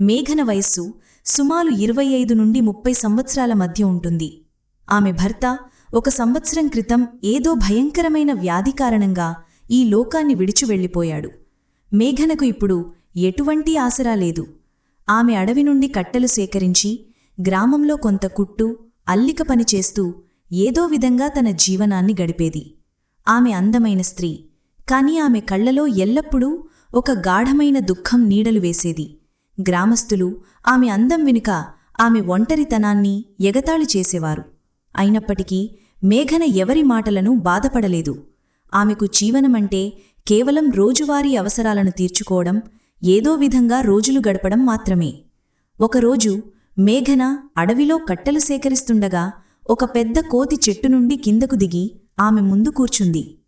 మేఘన వయస్సు సుమారు ఇరవై ఐదు నుండి ముప్పై సంవత్సరాల మధ్య ఉంటుంది. ఆమె భర్త ఒక సంవత్సరం క్రితం ఏదో భయంకరమైన వ్యాధి కారణంగా ఈ లోకాన్ని విడిచి వెళ్ళిపోయాడు. మేఘనకు ఇప్పుడు ఎటువంటి ఆసరా లేదు. ఆమె అడవి నుండి కట్టెలు సేకరించి గ్రామంలో కొంత కుట్టు అల్లిక పని చేస్తూ ఏదో విధంగా తన జీవనాన్ని గడిపేది. ఆమె అందమైన స్త్రీ కాని ఆమె కళ్ళలో ఎల్లప్పుడూ ఒక గాఢమైన దుఃఖం నీడలు వేసేది. గ్రామస్తులు ఆమె అందం వెనుక ఆమె ఒంటరితనాన్ని ఎగతాళి చేసేవారు. అయినప్పటికీ మేఘన ఎవరి మాటలను బాధపడలేదు. ఆమెకు జీవనమంటే కేవలం రోజువారీ అవసరాలను తీర్చుకోవడం ఏదో విధంగా రోజులు గడపడం మాత్రమే. ఒకరోజు మేఘన అడవిలో కట్టెలు సేకరిస్తుండగా ఒక పెద్ద కోతి చెట్టు నుండి కిందకు దిగి ఆమె ముందు కూర్చుంది.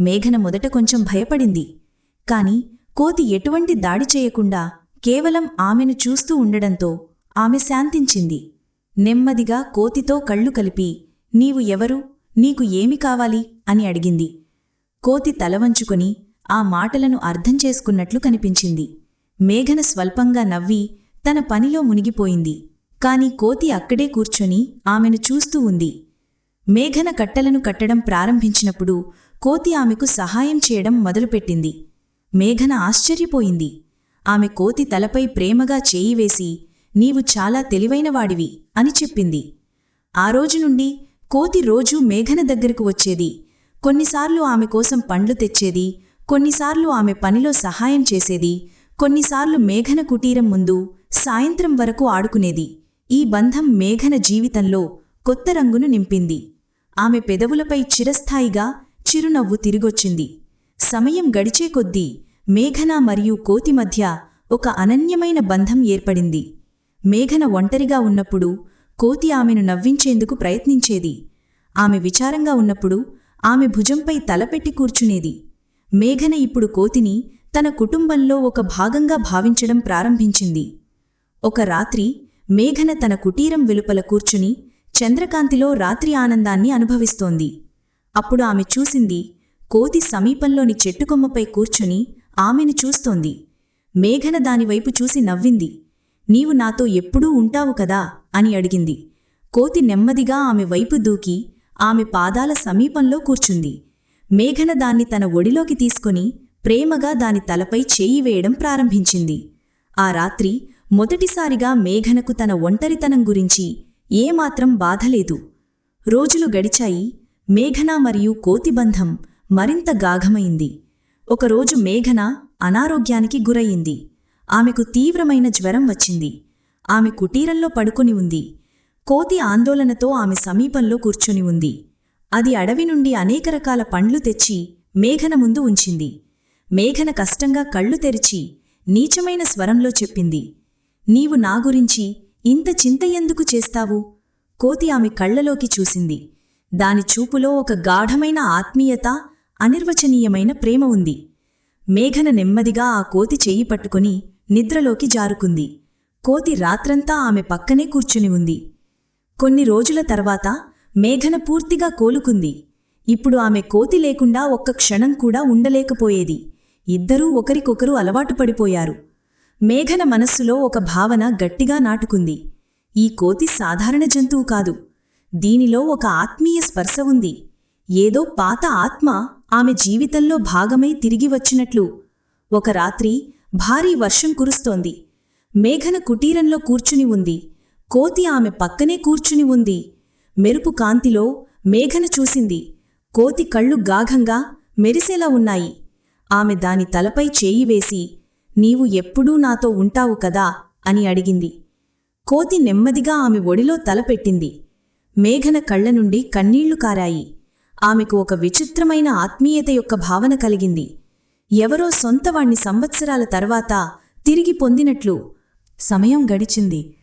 మేఘన మొదట కొంచెం భయపడింది. కాని కోతి ఎటువంటి దాడి చేయకుండా కేవలం ఆమెను చూస్తూ ఉండడంతో ఆమె శాంతించింది. నెమ్మదిగా కోతితో కళ్ళు కలిపి నీవు ఎవరు? నీకు ఏమి కావాలి? అని అడిగింది. కోతి తలవంచుకుని ఆ మాటలను అర్థం చేసుకున్నట్లు కనిపించింది. మేఘన స్వల్పంగా నవ్వి తన పనిలో మునిగిపోయింది. కాని కోతి అక్కడే కూర్చొని ఆమెను చూస్తూ ఉంది. మేఘన కట్టెలను కట్టడం ప్రారంభించినప్పుడు కోతి ఆమెకు సహాయం చేయడం మొదలుపెట్టింది. మేఘన ఆశ్చర్యపోయింది. ఆమె కోతి తలపై ప్రేమగా చేయి వేసి నీవు చాలా తెలివైనవాడివి అని చెప్పింది. ఆ రోజు నుండి కోతి రోజూ మేఘన దగ్గరకు వచ్చేది. కొన్నిసార్లు ఆమె కోసం పండ్లు తెచ్చేది కొన్నిసార్లు ఆమె పనిలో సహాయం చేసేది కొన్నిసార్లు మేఘన కుటీరం ముందు సాయంత్రం వరకు ఆడుకునేది. ఈ బంధం మేఘన జీవితంలో కొత్త రంగును నింపింది. ఆమె పెదవులపై చిరస్థాయిగా చిరునవ్వు తిరిగొచ్చింది. సమయం గడిచే కొద్దీ మేఘన మరియు కోతి మధ్య ఒక అనన్యమైన బంధం ఏర్పడింది. మేఘన ఒంటరిగా ఉన్నప్పుడు కోతి ఆమెను నవ్వించేందుకు ప్రయత్నించేది. ఆమె విచారంగా ఉన్నప్పుడు ఆమె భుజంపై తలపెట్టి కూర్చునేది. మేఘన ఇప్పుడు కోతిని తన కుటుంబంలో ఒక భాగంగా భావించడం ప్రారంభించింది. ఒక రాత్రి మేఘన తన కుటీరం వెలుపల కూర్చుని చంద్రకాంతిలో రాత్రి ఆనందాన్ని అనుభవిస్తోంది. అప్పుడు ఆమె చూసింది కోతి సమీపంలోని చెట్టుకొమ్మపై కూర్చుని ఆమెను చూస్తోంది. మేఘన దానివైపు చూసి నవ్వింది. నీవు నాతో ఎప్పుడూ ఉంటావు కదా? అని అడిగింది. కోతి నెమ్మదిగా ఆమె వైపు దూకి ఆమె పాదాల సమీపంలో కూర్చుంది. మేఘన దాన్ని తన ఒడిలోకి తీసుకుని ప్రేమగా దాని తలపై చేయి వేయడం ప్రారంభించింది. ఆ రాత్రి మొదటిసారిగా మేఘనకు తన ఒంటరితనం గురించి ఏమాత్రం బాధలేదు. రోజులు గడిచాయి. మేఘన మరియు కోతిబంధం మరింత గాఘమైంది. ఒకరోజు మేఘన అనారోగ్యానికి గురయింది. ఆమెకు తీవ్రమైన జ్వరం వచ్చింది. ఆమె కుటీరంలో పడుకొని ఉంది. కోతి ఆందోళనతో ఆమె సమీపంలో కూర్చుని ఉంది. అది అడవి నుండి అనేక రకాల పండ్లు తెచ్చి మేఘన ముందు ఉంచింది. మేఘన కష్టంగా కళ్ళు తెరిచి నీచమైన స్వరంలో చెప్పింది. నీవు నా గురించి ఇంత చింత ఎందుకు చేస్తావు? కోతి ఆమె కళ్ళలోకి చూసింది. దాని చూపులో ఒక గాఢమైన ఆత్మీయత అనిర్వచనీయమైన ప్రేమ ఉంది. మేఘన నెమ్మదిగా ఆ కోతి చెయ్యి పట్టుకుని నిద్రలోకి జారుకుంది. కోతి రాత్రంతా ఆమె పక్కనే కూర్చుని ఉంది. కొన్ని రోజుల తర్వాత మేఘన పూర్తిగా కోలుకుంది. ఇప్పుడు ఆమె కోతి లేకుండా ఒక్క క్షణం కూడా ఉండలేకపోయేది. ఇద్దరూ ఒకరికొకరు అలవాటు పడిపోయారు. మేఘన మనస్సులో ఒక భావన గట్టిగా నాటుకుంది. ఈ కోతి సాధారణ జంతువు కాదు. దీనిలో ఒక ఆత్మీయ స్పర్శ ఉంది. ఏదో పాత ఆత్మ ఆమె జీవితంలో భాగమై తిరిగి వచ్చినట్లు. ఒక రాత్రి భారీ వర్షం కురుస్తోంది. మేఘన కుటీరంలో కూర్చుని ఉంది. కోతి ఆమె పక్కనే కూర్చుని ఉంది. మెరుపు కాంతిలో మేఘన చూసింది. కోతి కళ్ళు గాఘంగా మెరిసేలా ఉన్నాయి. ఆమె దాని తలపై చేయి వేసి నీవు ఎప్పుడూ నాతో ఉంటావు కదా? అని అడిగింది. కోతి నెమ్మదిగా ఆమె ఒడిలో తలపెట్టింది. మేఘన కళ్ళ నుండి కన్నీళ్ళు కారాయి. ఆమెకు ఒక విచిత్రమైన ఆత్మీయత యొక్క భావన కలిగింది. ఎవరో సొంతవాణ్ణి సంవత్సరాల తర్వాత తిరిగి పొందినట్లు సమయం గడిచింది.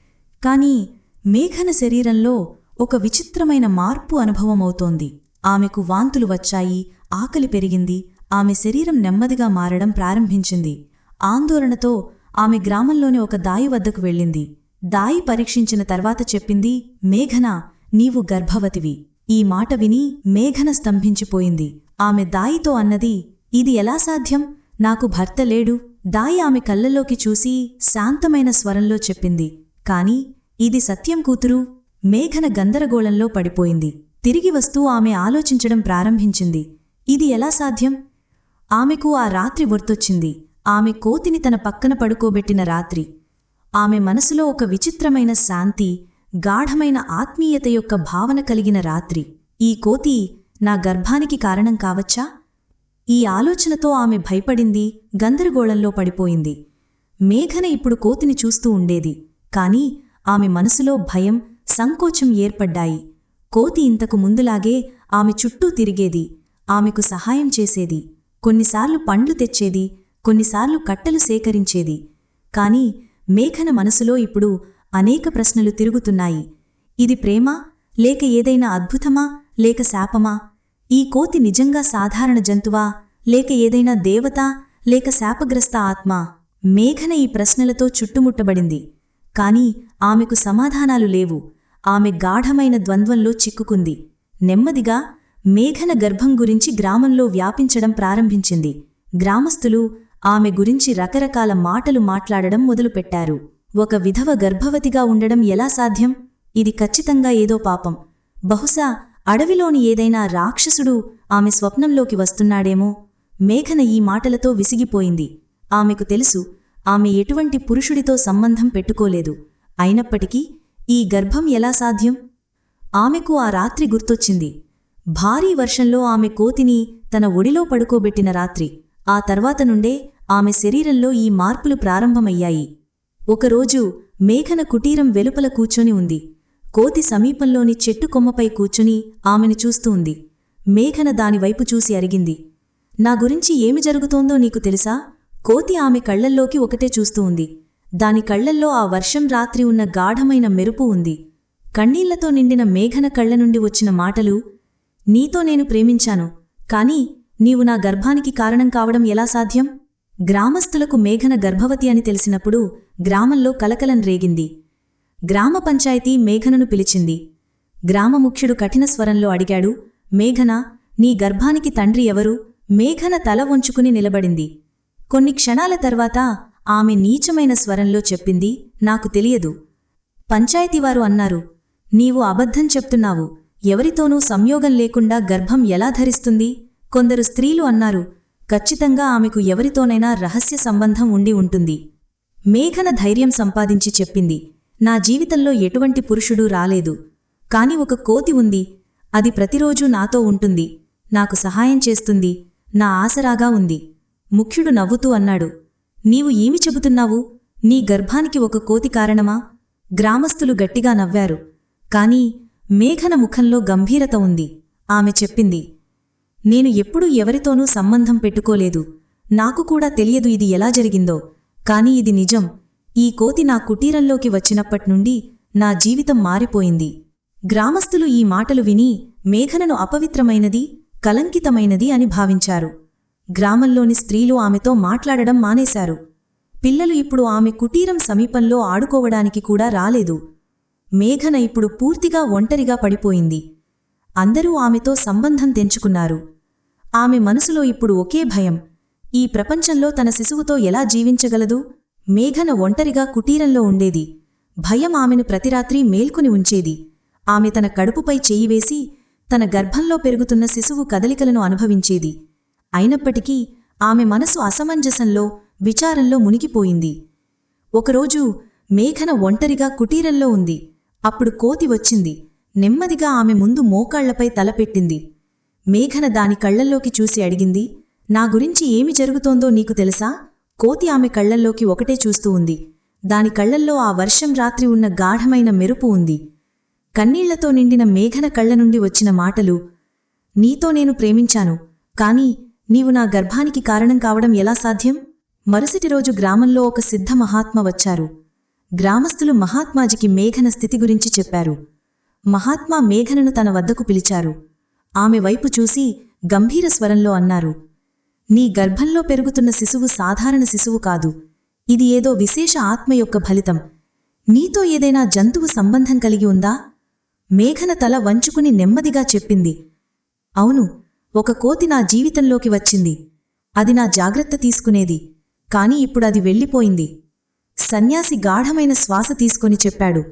కాని మేఘన శరీరంలో ఒక విచిత్రమైన మార్పు అనుభవమవుతోంది. ఆమెకు వాంతులు వచ్చాయి ఆకలి పెరిగింది ఆమె శరీరం నెమ్మదిగా మారడం ప్రారంభించింది. ఆందోళనతో ఆమె గ్రామంలోని ఒక దాయి వద్దకు వెళ్ళింది. దాయి పరీక్షించిన తర్వాత చెప్పింది మేఘన నీవు గర్భవతివి. ఈ మాట విని మేఘన స్తంభించిపోయింది. ఆమె దాయితో అన్నది ఇది ఎలా సాధ్యం? నాకు భర్త లేడు. దాయి ఆమె కళ్ళల్లోకి చూసి శాంతమైన స్వరంలో చెప్పింది కాని ఇది సత్యం కూతురు? మేఘన గందరగోళంలో పడిపోయింది. తిరిగి వస్తూ ఆమె ఆలోచించడం ప్రారంభించింది ఇది ఎలా సాధ్యం? ఆమెకు ఆ రాత్రి గుర్తొచ్చింది. ఆమె కోతిని తన పక్కన పడుకోబెట్టిన రాత్రి. ఆమె మనసులో ఒక విచిత్రమైన శాంతి గాఢమైన ఆత్మీయత యొక్క భావన కలిగిన రాత్రి. ఈ కోతి నా గర్భానికి కారణం కావచ్చా? ఈ ఆలోచనతో ఆమె భయపడింది గందరగోళంలో పడిపోయింది. మేఘన ఇప్పుడు కోతిని చూస్తూ ఉండేది. కాని ఆమె మనసులో భయం సంకోచం ఏర్పడ్డాయి. కోతి ఇంతకు ముందులాగే ఆమె చుట్టూ తిరిగేది ఆమెకు సహాయం చేసేది కొన్నిసార్లు పండ్లు తెచ్చేది కొన్నిసార్లు కట్టెలు సేకరించేది. కాని మేఘన మనసులో ఇప్పుడు అనేక ప్రశ్నలు తిరుగుతున్నాయి. ఇది ప్రేమ లేక ఏదైనా అద్భుతమా లేక శాపమా? ఈ కోతి నిజంగా సాధారణ జంతువా లేక ఏదైనా దేవత లేక శాపగ్రస్త ఆత్మ? మేఘన ఈ ప్రశ్నలతో చుట్టుముట్టబడింది. కాని ఆమెకు సమాధానాలు లేవు. ఆమె గాఢమైన ద్వంద్వంలో చిక్కుకుంది. నెమ్మదిగా మేఘన గర్భం గురించి గ్రామంలో వ్యాపించడం ప్రారంభించింది. గ్రామస్తులు ఆమె గురించి రకరకాల మాటలు మాట్లాడడం మొదలుపెట్టారు. ఒక విధవ గర్భవతిగా ఉండడం ఎలా సాధ్యం? ఇది ఖచ్చితంగా ఏదో పాపం. బహుశా అడవిలోని ఏదైనా రాక్షసుడు ఆమె స్వప్నంలోకి వస్తున్నాడేమో. మేఘన ఈ మాటలతో విసిగిపోయింది. ఆమెకు తెలుసు ఆమె ఎటువంటి పురుషుడితో సంబంధం పెట్టుకోలేదు. అయినప్పటికీ ఈ గర్భం ఎలా సాధ్యం? ఆమెకు ఆ రాత్రి గుర్తొచ్చింది. భారీ వర్షంలో ఆమె కోతిని తన ఒడిలో పడుకోబెట్టిన రాత్రి. ఆ తర్వాత నుండే ఆమె శరీరంలో ఈ మార్పులు ప్రారంభమయ్యాయి. ఒకరోజు మేఘన కుటీరం వెలుపల కూర్చొని ఉంది. కోతి సమీపంలోని చెట్టు కొమ్మపై కూర్చుని ఆమెను చూస్తూ ఉంది. మేఘన దానివైపు చూసి అరిగింది. నా గురించి ఏమి జరుగుతోందో నీకు తెలుసా? కోతి ఆమె కళ్ళల్లోకి ఒకటే చూస్తూ ఉంది. దాని కళ్ళల్లో ఆ వర్షం రాత్రి ఉన్న గాఢమైన మెరుపు ఉంది. కన్నీళ్ళతో నిండిన మేఘన కళ్ళ నుండి వచ్చిన మాటలు నీతో నేను ప్రేమించాను కాని నీవు నా గర్భానికి కారణం కావడం ఎలా సాధ్యం? గ్రామస్తులకు మేఘన గర్భవతి అని తెలిసినప్పుడు గ్రామంలో కలకలం రేగింది. గ్రామ పంచాయతీ మేఘనను పిలిచింది. గ్రామముఖ్యుడు కఠిన స్వరంలో అడిగాడు మేఘన నీ గర్భానికి తండ్రి ఎవరు? మేఘన తల వంచుకుని నిలబడింది. కొన్ని క్షణాల తర్వాత ఆమె నీచమైన స్వరంలో చెప్పింది నాకు తెలియదు. పంచాయతీవారు అన్నారు నీవు అబద్ధం చెప్తున్నావు. ఎవరితోనూ సంయోగం లేకుండా గర్భం ఎలా ధరిస్తుంది? కొందరు స్త్రీలు అన్నారు ఖచ్చితంగా ఆమెకు ఎవరితోనైనా రహస్య సంబంధం ఉండి ఉంటుంది. మేఘన ధైర్యం సంపాదించి చెప్పింది. నా జీవితంలో ఎటువంటి పురుషుడూ రాలేదు. కాని ఒక కోతి ఉంది. అది ప్రతిరోజూ నాతో ఉంటుంది. నాకు సహాయం చేస్తుంది. నా ఆసరాగా ఉంది. ముఖ్యుడు నవ్వుతూ అన్నాడు. నీవు ఏమి చెబుతున్నావు? నీ గర్భానికి ఒక కోతి కారణమా? గ్రామస్తులు గట్టిగా నవ్వారు. కాని మేఘన ముఖంలో గంభీరత ఉంది. ఆమె చెప్పింది. నేను ఎప్పుడూ ఎవరితోనూ సంబంధం పెట్టుకోలేదు. నాకు కూడా తెలియదు ఇది ఎలా జరిగిందో. కాని ఇది నిజం. ఈ కోతి నా కుటీరంలోకి వచ్చినప్పట్నుండి నా జీవితం మారిపోయింది. గ్రామస్థులు ఈ మాటలు విని మేఘనను అపవిత్రమైనది కలంకితమైనది అని భావించారు. గ్రామంలోని స్త్రీలు ఆమెతో మాట్లాడడం మానేశారు. పిల్లలు ఇప్పుడు ఆమె కుటీరం సమీపంలో ఆడుకోవడానికి కూడా రాలేదు. మేఘన ఇప్పుడు పూర్తిగా ఒంటరిగా పడిపోయింది. అందరూ ఆమెతో సంబంధం తెంచుకున్నారు. ఆమె మనసులో ఇప్పుడు ఒకే భయం. ఈ ప్రపంచంలో తన శిశువుతో ఎలా జీవించగలదు? మేఘన ఒంటరిగా కుటీరంలో ఉండేది. భయం ఆమెను ప్రతిరాత్రి మేల్కొని ఉంచేది. ఆమె తన కడుపుపై చెయ్యి వేసి తన గర్భంలో పెరుగుతున్న శిశువు కదలికలను అనుభవించేది. అయినప్పటికీ ఆమె మనసు అసమంజసంలో విచారంలో మునిగిపోయింది. ఒకరోజు మేఘన ఒంటరిగా కుటీరంలో ఉంది. అప్పుడు కోతి వచ్చింది. నెమ్మదిగా ఆమె ముందు మోకాళ్ళపై తలపెట్టింది. మేఘన దాని కళ్ళల్లోకి చూసి అడిగింది నా గురించి ఏమి జరుగుతోందో నీకు తెలుసా? కోతి ఆమె కళ్ళల్లోకి ఒకటే చూస్తూ ఉంది. దాని కళ్ళల్లో ఆ వర్షం రాత్రి ఉన్న గాఢమైన మెరుపు ఉంది. కన్నీళ్ళతో నిండిన మేఘన కళ్ళ నుండి వచ్చిన మాటలు నీతో నేను ప్రేమించాను కాని నీవు నా గర్భానికి కారణం కావడం ఎలా సాధ్యం? మరుసటి రోజు గ్రామంలో ఒక సిద్ధ మహాత్మ వచ్చారు. గ్రామస్థులు మహాత్మాజికి మేఘన స్థితి గురించి చెప్పారు. మహాత్మా మేఘనను తన వద్దకు పిలిచారు. ఆమె వైపు చూసి గంభీర స్వరంలో అన్నారు నీ గర్భంలో పెరుగుతున్న శిశువు సాధారణ శిశువు కాదు. ఇది ఏదో విశేష ఆత్మ యొక్క ఫలితం. నీతో ఏదైనా జంతువు సంబంధం కలిగి ఉందా? మేఘన తల వంచుకుని నెమ్మదిగా చెప్పింది అవును ఒక కోతి నా జీవితంలోకి వచ్చింది. అది నా జాగ్రత్త తీసుకునేది కాని ఇప్పుడది వెళ్ళిపోయింది. సన్యాసి గాఢమైన శ్వాస తీసుకొని చెప్పాడు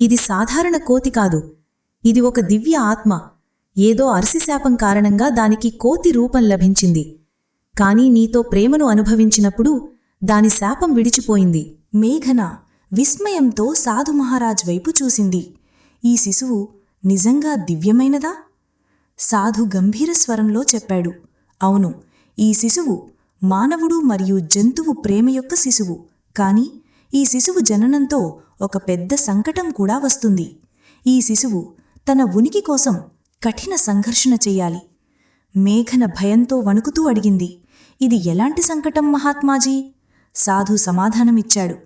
ఇది సాధారణ కోతి కాదు. ఇది ఒక దివ్య ఆత్మ. ఏదో అరసిశాపం కారణంగా దానికి కోతి రూపం లభించింది. కాని నీతో ప్రేమను అనుభవించినప్పుడు దాని శాపం విడిచిపోయింది. మేఘన విస్మయంతో సాధు మహారాజ్ వైపు చూసింది. ఈ శిశువు నిజంగా దివ్యమైనదా? సాధు గంభీర స్వరంలో చెప్పాడు. అవును ఈ శిశువు మానవుడు మరియు జంతువు ప్రేమ యొక్క శిశువు. కాని ఈ శిశువు జననంతో ఒక పెద్ద సంకటం కూడా వస్తుంది. ఈ శిశువు తన ఉనికి కోసం కఠిన సంఘర్షణ చెయ్యాలి మేఘన భయంతో వణుకుతూ అడిగింది ఇది ఎలాంటి సంకటం మహాత్మాజీ? సాధు సమాధానమిచ్చాడు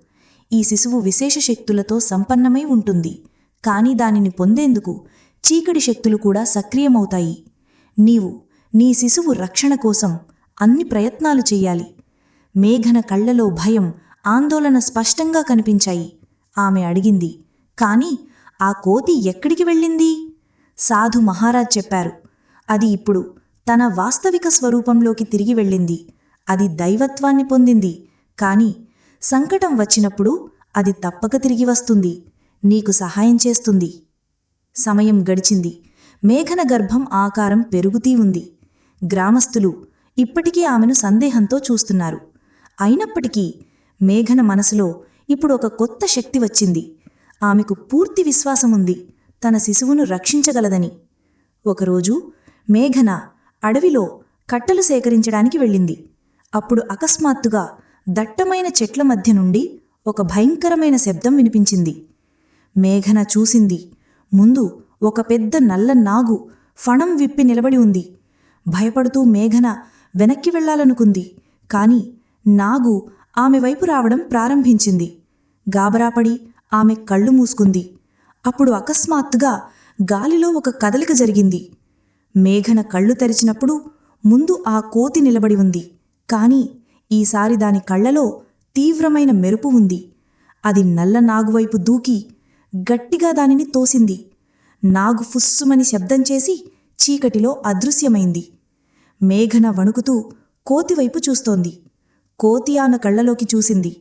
ఈ శిశువు విశేష శక్తులతో సంపన్నమై ఉంటుంది కాని దానిని పొందేందుకు చీకటి శక్తులు కూడా సక్రియమవుతాయి. నీవు నీ శిశువు రక్షణ కోసం అన్ని ప్రయత్నాలు చెయ్యాలి మేఘన కళ్ళలో భయం ఆందోళన స్పష్టంగా కనిపించాయి ఆమె అడిగింది కాని ఆ కోతి ఎక్కడికి వెళ్ళింది? సాధు మహారాజ్ చెప్పారు. అది ఇప్పుడు తన వాస్తవిక స్వరూపంలోకి తిరిగి వెళ్ళింది. అది దైవత్వాన్ని పొందింది. కాని సంకటం వచ్చినప్పుడు అది తప్పక తిరిగి వస్తుంది. నీకు సహాయం చేస్తుంది. సమయం గడిచింది. మేఘన గర్భం ఆకారం పెరుగుతీ ఉంది. గ్రామస్తులు ఇప్పటికీ ఆమెను సందేహంతో చూస్తున్నారు. అయినప్పటికీ మేఘన మనసులో ఇప్పుడు ఒక కొత్త శక్తి వచ్చింది. ఆమెకు పూర్తి విశ్వాసముంది. తన శిశువును రక్షించగలదని. ఒకరోజు మేఘన అడవిలో కట్టలు సేకరించడానికి వెళ్ళింది. అప్పుడు అకస్మాత్తుగా దట్టమైన చెట్ల మధ్య నుండి ఒక భయంకరమైన శబ్దం వినిపించింది. మేఘన చూసింది. ముందు ఒక పెద్ద నల్ల నాగు ఫణం విప్పి నిలబడి ఉంది. భయపడుతూ మేఘన వెనక్కి వెళ్ళాలనుకుంది కాని నాగు ఆమె వైపు రావడం ప్రారంభించింది. గాబరాపడి ఆమె కళ్ళు మూసుకుంది. అప్పుడు అకస్మాత్తుగా గాలిలో ఒక కదలిక జరిగింది. మేఘన కళ్ళు తెరిచినప్పుడు ముందు ఆ కోతి నిలబడి ఉంది. కాని ఈసారి దాని కళ్ళలో తీవ్రమైన మెరుపు ఉంది. అది నల్ల నాగువైపు దూకి గట్టిగా దానిని తోసింది. నాగు ఫుస్సుమని శబ్దం చేసి చీకటిలో అదృశ్యమైంది. మేఘన వణుకుతూ కోతివైపు చూస్తోంది. కోతి ఆన కళ్ళలోకి చూసింది.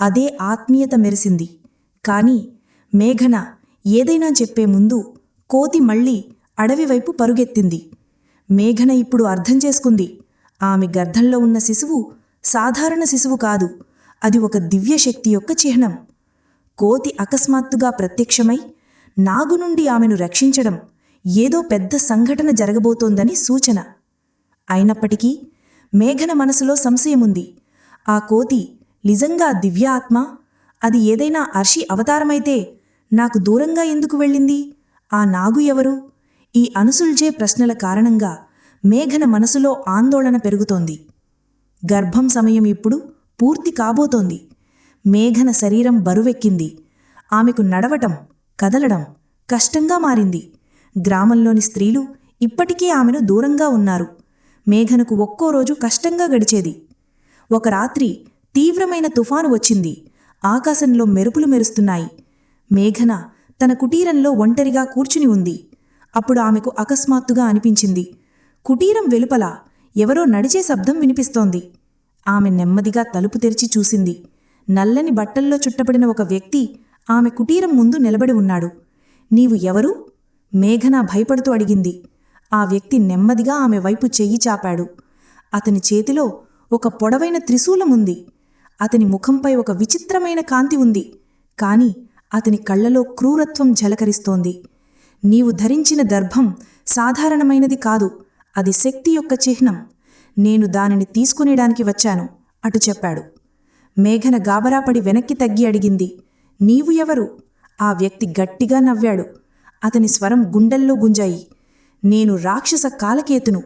అదే ఆత్మీయత మెరిసింది. కాని మేఘన ఏదైనా చెప్పే ముందు కోతి మళ్ళీ అడవివైపు పరుగెత్తింది. మేఘన ఇప్పుడు అర్థం చేసుకుంది. ఆమె గర్భంలో ఉన్న శిశువు సాధారణ శిశువు కాదు. అది ఒక దివ్యశక్తి యొక్క చిహ్నం. కోతి అకస్మాత్తుగా ప్రత్యక్షమై నాగు నుండి ఆమెను రక్షించడం ఏదో పెద్ద సంఘటన జరగబోతోందని సూచన. అయినప్పటికీ మేఘన మనసులో సంశయముంది ఆ కోతి నిజంగా దివ్య ఆత్మ? అది ఏదైనా అర్షి అవతారమైతే నాకు దూరంగా ఎందుకు వెళ్ళింది? ఆ నాగు ఎవరు? ఈ అనుసుల్జే ప్రశ్నల కారణంగా మేఘన మనసులో ఆందోళన పెరుగుతోంది. గర్భం సమయం ఇప్పుడు పూర్తి కాబోతోంది. మేఘన శరీరం బరువెక్కింది. ఆమెకు నడవటం కదలడం కష్టంగా మారింది. గ్రామంలోని స్త్రీలు ఇప్పటికీ ఆమెను దూరంగా ఉన్నారు. మేఘనకు ఒక్కో రోజు కష్టంగా గడిచేది. ఒక రాత్రి తీవ్రమైన తుఫాను వచ్చింది. ఆకాశంలో మెరుపులు మెరుస్తున్నాయి. మేఘన తన కుటీరంలో ఒంటరిగా కూర్చుని ఉంది. అప్పుడు ఆమెకు అకస్మాత్తుగా అనిపించింది. కుటీరం వెలుపల ఎవరో నడిచే శబ్దం వినిపిస్తోంది. ఆమె నెమ్మదిగా తలుపు తెరిచి చూసింది. నల్లని బట్టల్లో చుట్టబడిన ఒక వ్యక్తి ఆమె కుటీరం ముందు నిలబడి ఉన్నాడు. నీవు ఎవరు? మేఘన భయపడుతూ అడిగింది. ఆ వ్యక్తి నెమ్మదిగా ఆమె వైపు చెయ్యి చాపాడు. అతని చేతిలో ఒక పొడవైన త్రిశూలం ఉంది. అతని ముఖంపై ఒక విచిత్రమైన కాంతి ఉంది. కాని అతని కళ్ళలో క్రూరత్వం ఝలకరిస్తోంది నీవు ధరించిన దర్భం సాధారణమైనది కాదు అది శక్తి యొక్క చిహ్నం. నేను దానిని తీసుకునేడానికి వచ్చాను అటు చెప్పాడు. మేఘన గాబరాపడి వెనక్కి తగ్గి అడిగింది నీవు ఎవరు? ఆ వ్యక్తి గట్టిగా నవ్వాడు. అతని స్వరం గుండెల్లో గుంజాయి. నేను రాక్షస కాలకేతును.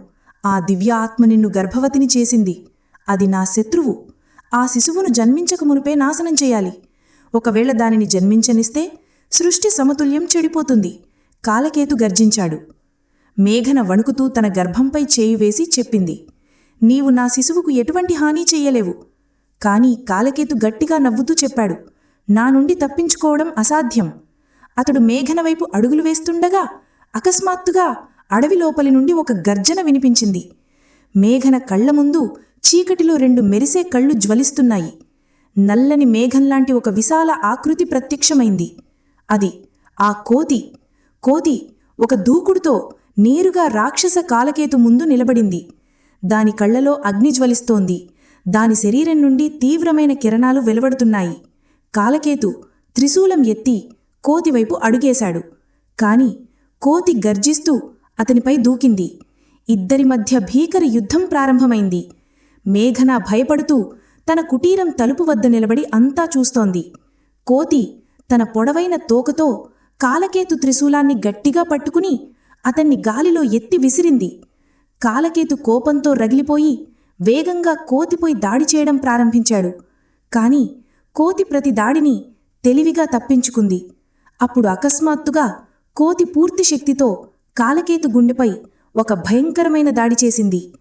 ఆ దివ్య ఆత్మ నిన్ను గర్భవతిని చేసింది. అది నా శత్రువు. ఆ శిశువును జన్మించక మునుపే నాశనం చేయాలి. ఒకవేళ దానిని జన్మించనిస్తే సృష్టి సమతుల్యం చెడిపోతుంది. కాలకేతు గర్జించాడు. మేఘన వణుకుతూ తన గర్భంపై చేయి వేసి చెప్పింది. నీవు నా శిశువుకు ఎటువంటి హాని చెయ్యలేవు. కాని కాలకేతు గట్టిగా నవ్వుతూ చెప్పాడు. నా నుండి తప్పించుకోవడం అసాధ్యం. అతడు మేఘన వైపు అడుగులు వేస్తుండగా అకస్మాత్తుగా అడవి లోపలి నుండి ఒక గర్జన వినిపించింది. మేఘన కళ్ళ ముందు చీకటిలో రెండు మెరిసే కళ్ళు జ్వలిస్తున్నాయి. నల్లని మేఘంలాంటి ఒక విశాల ఆకృతి ప్రత్యక్షమైంది. అది ఆ కోతి. కోతి ఒక దూకుడుతో నేరుగా రాక్షస కాలకేతు ముందు నిలబడింది. దాని కళ్ళలో అగ్ని జ్వలిస్తోంది. దాని శరీరం నుండి తీవ్రమైన కిరణాలు వెలువడుతున్నాయి. కాలకేతు త్రిశూలం ఎత్తి కోతివైపు అడుగేశాడు. కాని కోతి గర్జిస్తూ అతనిపై దూకింది. ఇద్దరి మధ్య భీకర యుద్ధం ప్రారంభమైంది. మేఘన భయపడుతూ తన కుటీరం తలుపు వద్ద నిలబడి అంతా చూస్తోంది. కోతి తన పొడవైన తోకతో కాలకేతు త్రిశూలాన్ని గట్టిగా పట్టుకుని అతన్ని గాలిలో ఎత్తి విసిరింది. కాలకేతు కోపంతో రగిలిపోయి వేగంగా కోతిపోయి దాడి చేయడం ప్రారంభించాడు. కాని కోతి ప్రతి దాడిని తెలివిగా తప్పించుకుంది. అప్పుడు అకస్మాత్తుగా కోతి పూర్తి శక్తితో కాలకేతు గుండెపై ఒక భయంకరమైన దాడి చేసింది.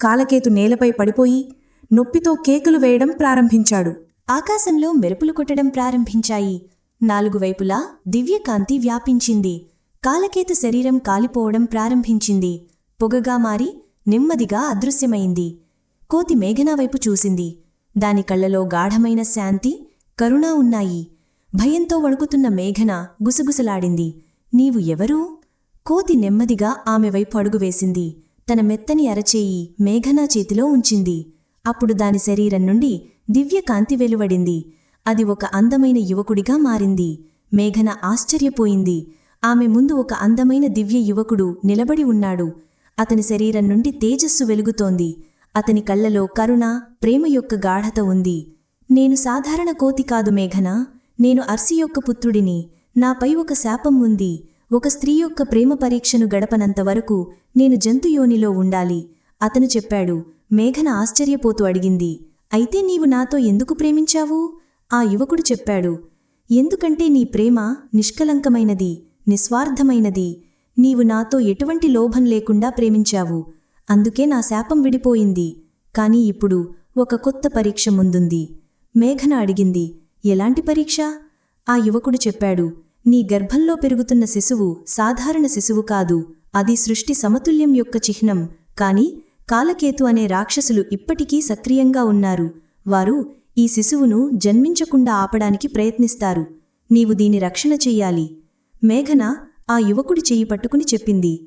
కాలకేతు నేలపై పడిపోయి నొప్పితో కేకులు వేయడం ప్రారంభించాడు. ఆకాశంలో మెరుపులు కొట్టడం ప్రారంభించాయి. నాలుగు వైపులా దివ్యకాంతి వ్యాపించింది. కాలకేతు శరీరం కాలిపోవడం ప్రారంభించింది. పొగగా మారి నెమ్మదిగా అదృశ్యమైంది. కోతి మేఘనా వైపు చూసింది. దాని కళ్ళలో గాఢమైన శాంతి కరుణ ఉన్నాయి. భయంతో వణుకుతున్న మేఘన గుసగుసలాడింది. నీవు ఎవరు? కోతి నెమ్మదిగా ఆమె వైపు అడుగు వేసింది. తన మెత్తని అరచేయి మేఘనా చేతిలో ఉంచింది. అప్పుడు దాని శరీరం నుండి దివ్యకాంతి వెలువడింది. అది ఒక అందమైన యువకుడిగా మారింది. మేఘన ఆశ్చర్యపోయింది. ఆమె ముందు ఒక అందమైన దివ్య యువకుడు నిలబడి ఉన్నాడు. అతని శరీరం నుండి తేజస్సు వెలుగుతోంది. అతని కళ్ళలో కరుణ ప్రేమ యొక్క గాఢత ఉంది. నేను సాధారణ కోతి కాదు మేఘన. నేను అర్సి యొక్క పుత్రుడిని. నాపై ఒక శాపం ఉంది. ఒక స్త్రీ యొక్క ప్రేమ పరీక్షను గడపనంత వరకు నేను జంతుయోనిలో ఉండాలి. అతను చెప్పాడు మేఘన ఆశ్చర్యపోతూ అడిగింది అయితే నీవు నాతో ఎందుకు ప్రేమించావు? ఆ యువకుడు చెప్పాడు ఎందుకంటే నీ ప్రేమ నిష్కలంకమైనది నిస్వార్థమైనది. నీవు నాతో ఎటువంటి లోభం లేకుండా ప్రేమించావు. అందుకే నా శాపం విడిపోయింది. కాని ఇప్పుడు ఒక కొత్త పరీక్ష ముందుంది. మేఘన అడిగింది ఎలాంటి పరీక్ష? ఆ యువకుడు చెప్పాడు నీ గర్భంలో పెరుగుతున్న శిశువు సాధారణ శిశువు కాదు. అది సృష్టి సమతుల్యం యొక్క చిహ్నం. కాని కాలకేతు అనే రాక్షసులు ఇప్పటికీ సక్రియంగా ఉన్నారు. వారు ఈ శిశువును జన్మించకుండా ఆపడానికి ప్రయత్నిస్తారు. నీవు దీని రక్షణ చెయ్యాలి. మేఘన ఆ యువకుడి చెయ్యి పట్టుకుని చెప్పింది.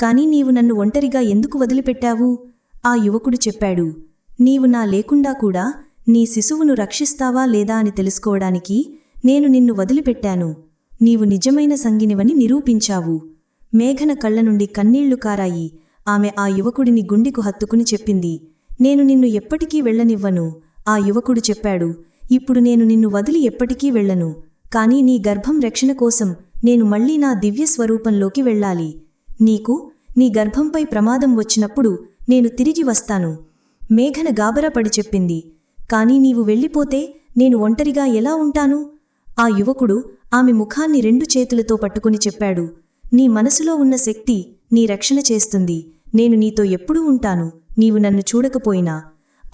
కాని నీవు నన్ను ఒంటరిగా ఎందుకు వదిలిపెట్టావు? ఆ యువకుడు చెప్పాడు. నీవు నా లేకుండా కూడా నీ శిశువును రక్షిస్తావా లేదా అని తెలుసుకోవడానికి నేను నిన్ను వదిలిపెట్టాను. నీవు నిజమైన సంగినివని నిరూపించావు. మేఘన కళ్ళ నుండి కన్నీళ్ళు కారాయి. ఆమె ఆ యువకుడిని గుండెకు హత్తుకుని చెప్పింది. నేను నిన్ను ఎప్పటికీ వెళ్ళనివ్వను. ఆ యువకుడు చెప్పాడు. ఇప్పుడు నేను నిన్ను వదిలి ఎప్పటికీ వెళ్ళను. కాని నీ గర్భం రక్షణ కోసం నేను మళ్ళీ నా దివ్య స్వరూపంలోకి వెళ్ళాలి. నీకు నీ గర్భంపై ప్రమాదం వచ్చినప్పుడు నేను తిరిగి వస్తాను. మేఘన గాబరాపడి చెప్పింది. కాని నీవు వెళ్ళిపోతే నేను ఒంటరిగా ఎలా ఉంటాను? ఆ యువకుడు ఆమె ముఖాన్ని రెండు చేతులతో పట్టుకుని చెప్పాడు. నీ మనసులో ఉన్న శక్తి నీ రక్షణ చేస్తుంది. నేను నీతో ఎప్పుడూ ఉంటాను నీవు నన్ను చూడకపోయినా.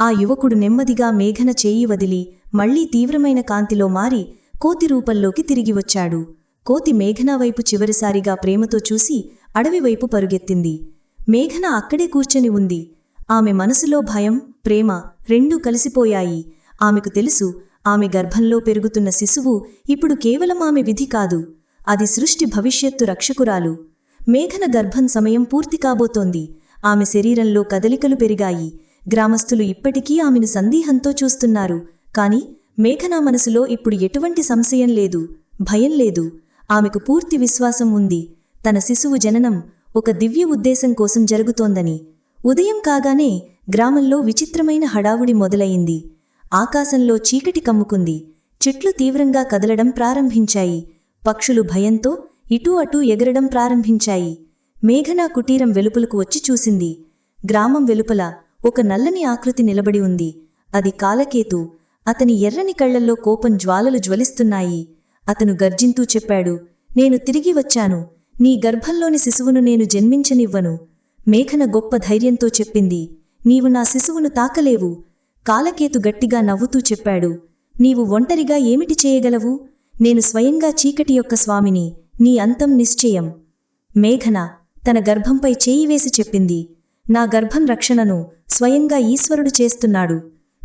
ఆ యువకుడు నెమ్మదిగా మేఘన చేయి వదిలి మళ్ళీ తీవ్రమైన కాంతిలో మారి కోతి రూపంలోకి తిరిగి వచ్చాడు. కోతి మేఘనా వైపు చివరిసారిగా ప్రేమతో చూసి అడవివైపు పరుగెత్తింది. మేఘన అక్కడే కూర్చొని ఉంది. ఆమె మనసులో భయం ప్రేమ రెండూ కలిసిపోయాయి. ఆమెకు తెలుసు ఆమె గర్భంలో పెరుగుతున్న శిశువు ఇప్పుడు కేవలం ఆమె విధి కాదు. అది సృష్టి భవిష్యత్తు రక్షకురాలు. మేఘన గర్భం సమయం పూర్తి కాబోతోంది. ఆమె శరీరంలో కదలికలు పెరిగాయి. గ్రామస్తులు ఇప్పటికీ ఆమెను సందేహంతో చూస్తున్నారు. కాని మేఘనా మనసులో ఇప్పుడు ఎటువంటి సంశయం లేదు. భయం లేదు. ఆమెకు పూర్తి విశ్వాసం ఉంది. తన శిశువు జననం ఒక దివ్య ఉద్దేశం కోసం జరుగుతోందని. ఉదయం కాగానే గ్రామంలో విచిత్రమైన హడావుడి మొదలయింది ఆకాశంలో చీకటి కమ్ముకుంది. చెట్లు తీవ్రంగా కదలడం ప్రారంభించాయి. పక్షులు భయంతో ఇటూ అటూ ఎగరడం ప్రారంభించాయి. మేఘనా కుటీరం వెలుపలకు వచ్చి చూసింది. గ్రామం వెలుపల ఒక నల్లని ఆకృతి నిలబడి ఉంది. అది కాలకేతు. అతని ఎర్రని కళ్ళల్లో కోపం జ్వాలలు జ్వలిస్తున్నాయి. అతను గర్జింతూ చెప్పాడు నేను తిరిగి వచ్చాను. నీ గర్భంలోని శిశువును నేను జన్మించనివ్వను. మేఘన గొప్ప ధైర్యంతో చెప్పింది నీవు నా శిశువును తాకలేవు. కాలకేతు గట్టిగా నవ్వుతూ చెప్పాడు నీవు ఒంటరిగా ఏమిటి చేయగలవు? నేను స్వయంగా చీకటి యొక్క స్వామిని. నీ అంతం నిశ్చయం. మేఘన తన గర్భంపై చేయి వేసి చెప్పింది. నా గర్భం రక్షణను స్వయంగా ఈశ్వరుడు చేస్తున్నాడు.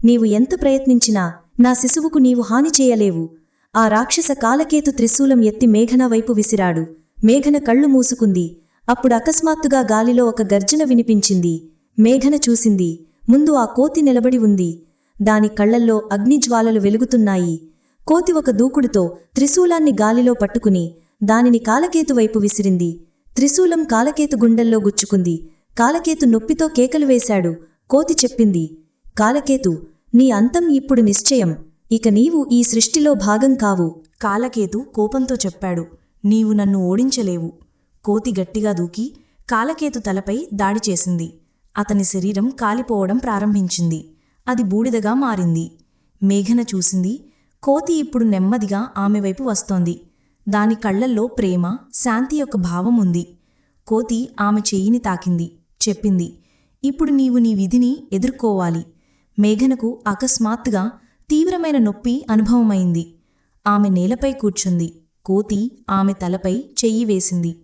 నీవు ఎంత ప్రయత్నించినా నా శిశువుకు నీవు హాని చేయలేవు. ఆ రాక్షస కాలకేతు త్రిశూలం ఎత్తి మేఘన వైపు విసిరాడు. మేఘన కళ్ళు మూసుకుంది. అప్పుడు అకస్మాత్తుగా గాలిలో ఒక గర్జన వినిపించింది. మేఘన చూసింది. ముందు ఆ కోతి నిలబడి ఉంది. దాని కళ్ళల్లో అగ్నిజ్వాలలు వెలుగుతున్నాయి. కోతి ఒక దూకుడుతో త్రిశూలాన్ని గాలిలో పట్టుకుని దానిని కాలకేతు వైపు విసిరింది. త్రిశూలం కాలకేతు గుండెల్లో గుచ్చుకుంది. కాలకేతు నొప్పితో కేకలు వేశాడు. కోతి చెప్పింది కాలకేతు నీ అంతం ఇప్పుడు నిశ్చయం. ఇక నీవు ఈ సృష్టిలో భాగం కావు. కాలకేతు కోపంతో చెప్పాడు నీవు నన్ను ఓడించలేవు. కోతి గట్టిగా దూకి కాలకేతు తలపై దాడి చేసింది. అతని శరీరం కాలిపోవడం ప్రారంభించింది. అది బూడిదగా మారింది. మేఘన చూసింది. కోతి ఇప్పుడు నెమ్మదిగా ఆమె వైపు వస్తోంది. దాని కళ్ళల్లో ప్రేమ శాంతి యొక్క భావం ఉంది. కోతి ఆమె చెయ్యిని తాకింది చెప్పింది ఇప్పుడు నీవు నీ విధిని ఎదుర్కోవాలి. మేఘనకు అకస్మాత్తుగా తీవ్రమైన నొప్పి అనుభవమైంది. ఆమె నేలపై కూర్చుంది. కోతి ఆమె తలపై చెయ్యి వేసింది.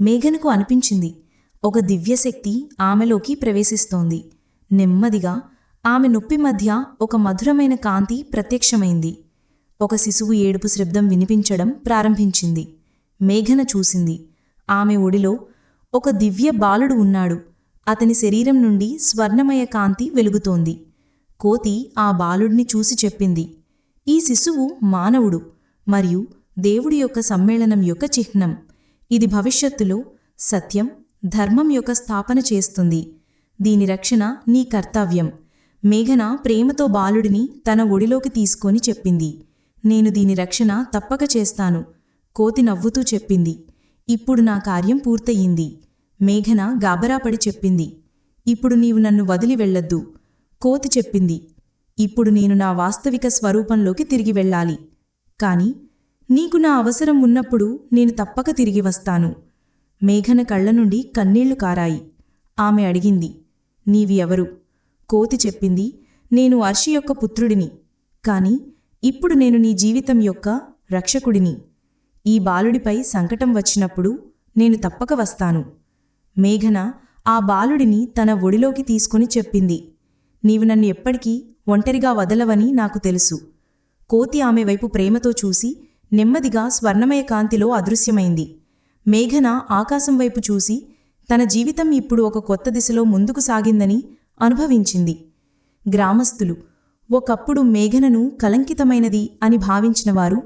మేఘనకు అనిపించింది ఒక దివ్యశక్తి ఆమెలోకి ప్రవేశిస్తోంది. నెమ్మదిగా ఆమె నొప్పి మధ్య ఒక మధురమైన కాంతి ప్రత్యక్షమైంది. ఒక శిశువు ఏడుపు శబ్దం వినిపించడం ప్రారంభించింది. మేఘన చూసింది. ఆమె ఒడిలో ఒక దివ్య బాలుడు ఉన్నాడు. అతని శరీరం నుండి స్వర్ణమయ కాంతి వెలుగుతోంది. కోతి ఆ బాలుడిని చూసి చెప్పింది. ఈ శిశువు మానవుడు మరియు దేవుడి యొక్క సమ్మేళనం యొక్క చిహ్నం. ఇది భవిష్యత్తులో సత్యం ధర్మం యొక్క స్థాపన చేస్తుంది. దీని రక్షణ నీ కర్తవ్యం. మేఘన ప్రేమతో బాలుడిని తన ఒడిలోకి తీసుకొని చెప్పింది. నేను దీని రక్షణ తప్పక చేస్తాను కోతి నవ్వుతూ చెప్పింది. ఇప్పుడు నా కార్యం పూర్తయింది. మేఘన గాబరాపడి చెప్పింది. ఇప్పుడు నీవు నన్ను వదిలి వెళ్ళొద్దు. కోతి చెప్పింది. ఇప్పుడు నేను నా వాస్తవిక స్వరూపంలోకి తిరిగి వెళ్ళాలి. కాని నీకు నా అవసరం ఉన్నప్పుడు నేను తప్పక తిరిగి వస్తాను. మేఘన కళ్ళ నుండి కన్నీళ్ళు కారాయి. ఆమె అడిగింది. నీవి ఎవరు? కోతి చెప్పింది. నేను అర్షి యొక్క పుత్రుడిని. కాని ఇప్పుడు నేను నీ జీవితం యొక్క రక్షకుడిని. ఈ బాలుడిపై సంకటం వచ్చినప్పుడు నేను తప్పక వస్తాను. మేఘన ఆ బాలుడిని తన ఒడిలోకి తీసుకుని చెప్పింది. నీవు నన్ను ఎప్పటికీ ఒంటరిగా వదలవని నాకు తెలుసు. కోతి ఆమె వైపు ప్రేమతో చూసి నెమ్మదిగా స్వర్ణమయ కాంతిలో అదృశ్యమైంది. మేఘన ఆకాశం వైపు చూసి తన జీవితం ఇప్పుడు ఒక కొత్త దిశలో ముందుకు సాగిందని అనుభవించింది. గ్రామస్తులు ఒకప్పుడు మేఘనను కలంకితమైనది అని భావించినవారు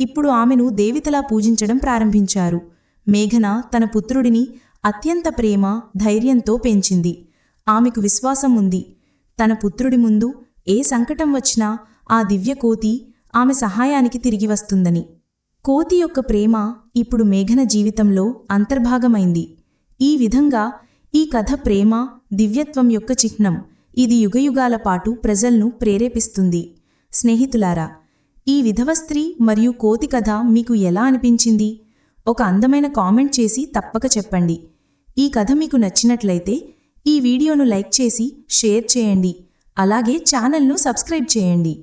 ఇప్పుడు ఆమెను దేవితలా పూజించడం ప్రారంభించారు. మేఘన తన పుత్రుడిని అత్యంత ప్రేమ ధైర్యంతో పెంచింది. ఆమెకు విశ్వాసం ఉంది. తన పుత్రుడి ముందు ఏ సంకటం వచ్చినా ఆ దివ్య కోతి ఆమె సహాయానికి తిరిగి వస్తుందని. కోతి యొక్క ప్రేమ ఇప్పుడు మేఘన జీవితంలో అంతర్భాగమైంది. ఈ విధంగా ఈ కథ ప్రేమ దివ్యత్వం యొక్క చిహ్నం ఇది యుగయుగాల పాటు ప్రజల్ను ప్రేరేపిస్తుంది. స్నేహితులారా ఈ విధవ స్త్రీ మరియు కోతి కథ మీకు ఎలా అనిపించింది? ఒక అందమైన కామెంట్ చేసి తప్పక చెప్పండి. ఈ కథ మీకు నచ్చినట్లయితే ఈ వీడియోను లైక్ చేసి షేర్ చేయండి. అలాగే ఛానల్ను సబ్స్క్రైబ్ చేయండి.